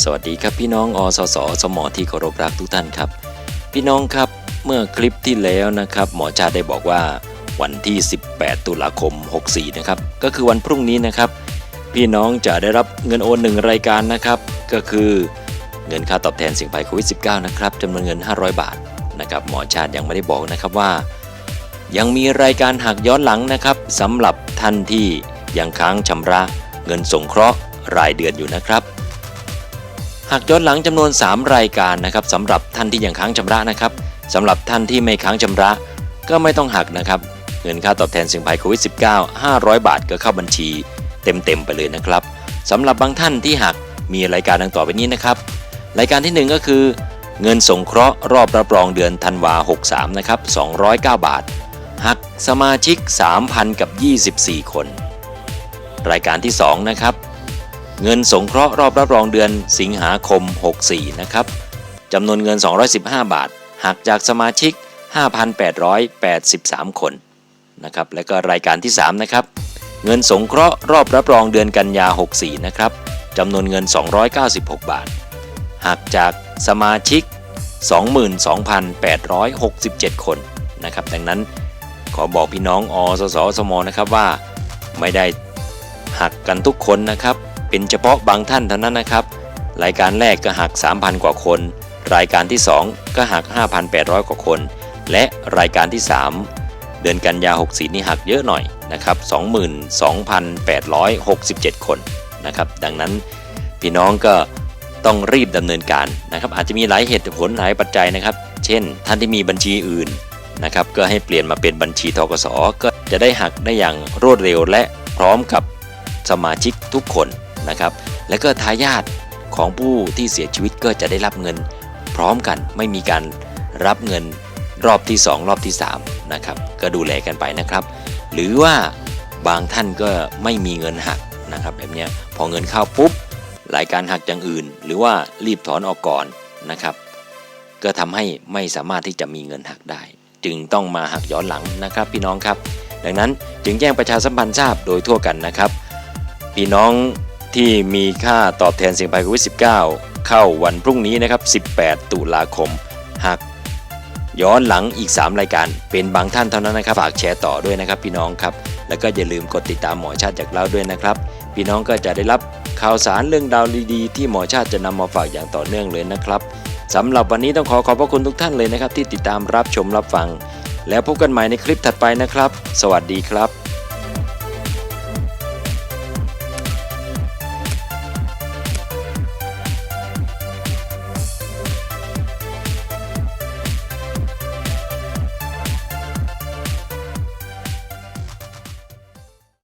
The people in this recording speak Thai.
สวัสดีครับพี่น้องอสสสมที่เคารพรักทุกท่านครับ พี่น้องครับเมื่อคลิปที่แล้วนะครับ หมอชาได้บอกว่าวันที่ 18 ตุลาคม 64 นะครับ ก็คือวันพรุ่งนี้นะครับ พี่น้องจะได้รับเงินโอนหนึ่งรายการนะครับ ก็คือเงินค่าตอบแทนสิ่งภัยโควิด -19 นะครับจำนวนเงิน 500 บาทนะครับหมอชาติยังไม่ได้บอกนะครับว่า ยังมีรายการหักย้อนหลังนะครับสำหรับท่านที่ยังค้างชำระเงินสงเคราะห์รายเดือนอยู่นะครับ หักย้อนหลังจำนวน 3 รายการนะครับสำหรับท่านที่ยังค้างชำระนะครับสำหรับท่านที่ไม่ค้างชำระ ก็ไม่ต้องหักนะครับ เงินค่าตอบแทนสิ่งภัยโควิด -19 500 บาทก็เข้าบัญชี เต็มๆไปเลยนะครับสำหรับบางท่านที่หักมีรายการดังต่อไปนี้นะครับ รายการที่ 1 ก็คือ เงินสงเคราะห์รอบรับรองเดือนธันวา63นะครับ209 บาท หักสมาชิก 3,000 กับ 24 คน รายการที่ 2 นะครับ เงินสงเคราะห์รอบรับรองเดือนสิงหาคม 64 นะครับจำนวนเงิน 215 บาท หักจากสมาชิก 5,883 คนนะครับ และก็รายการที่ 3 นะครับ เงินสงเคราะห์รอบรับรองเดือนกันยา 64 นะครับจำนวนเงิน 296 บาท หักจากสมาชิก 22,867 คนนะครับ ดังนั้นขอบอกพี่น้องอสสสมนะครับว่าไม่ได้หักกันทุกคนนะครับ เป็นเฉพาะบางท่านเท่านั้นนะครับ รายการแรกก็หัก 3,000 กว่าคน รายการที่ 2 ก็หัก 5,800 กว่าคน และรายการที่ 3 เดือนกันยา 64 นี่หักเยอะหน่อยนะครับ 22,867 คนนะครับ ดังนั้นพี่น้องก็ต้องรีบดำเนินการนะครับ อาจจะมีหลายเหตุผลหลายปัจจัยนะครับ เช่น ท่านที่มีบัญชีอื่นนะครับ ก็ให้เปลี่ยนมาเป็นบัญชีทกสก็จะได้หักได้อย่างรวดเร็วและพร้อมกับสมาชิกทุกคน นะครับ และก็ทายาทของผู้ที่เสียชีวิตก็จะได้รับเงิน พร้อมกันไม่มีการรับเงินรอบที่ 2 รอบที่3นะครับก็ดูแลกันไปนะครับ หรือว่าบางท่านก็ไม่มีเงินหักนะครับแบบนี้พอเงินเข้าปุ๊บรายการหักอย่างอื่น หรือว่ารีบถอนออกก่อนนะครับ ก็ทำให้ไม่สามารถที่จะมีเงินหักได้ จึงต้องมาหักย้อนหลังนะครับ พี่น้องครับ ดังนั้นจึงแจ้งประชาสัมพันธ์ทราบโดยทั่วกันนะครับ พี่น้อง ที่มีค่าตอบแทนเสี่ยงภัยโควิด -19 เข้าวันพรุ่งนี้นะครับ 18 ตุลาคมหักย้อนหลังอีก 3 รายการ เป็นบางท่านเท่านั้นนะครับฝากแชร์ต่อด้วยนะครับ พี่น้องครับ แล้วก็อย่าลืมกดติดตามหมอชาติจากเราด้วยนะครับ พี่น้องก็จะได้รับข่าวสารเรื่องราวดีๆที่หมอชาติจะนำมาฝากอย่างต่อเนื่องเลยนะครับสำหรับวันนี้ต้องขอขอบพระคุณทุกท่านเลยนะครับ ที่ติดตามรับชมรับฟัง แล้วพบกันใหม่ในคลิปถัดไปนะครับ สวัสดีครับ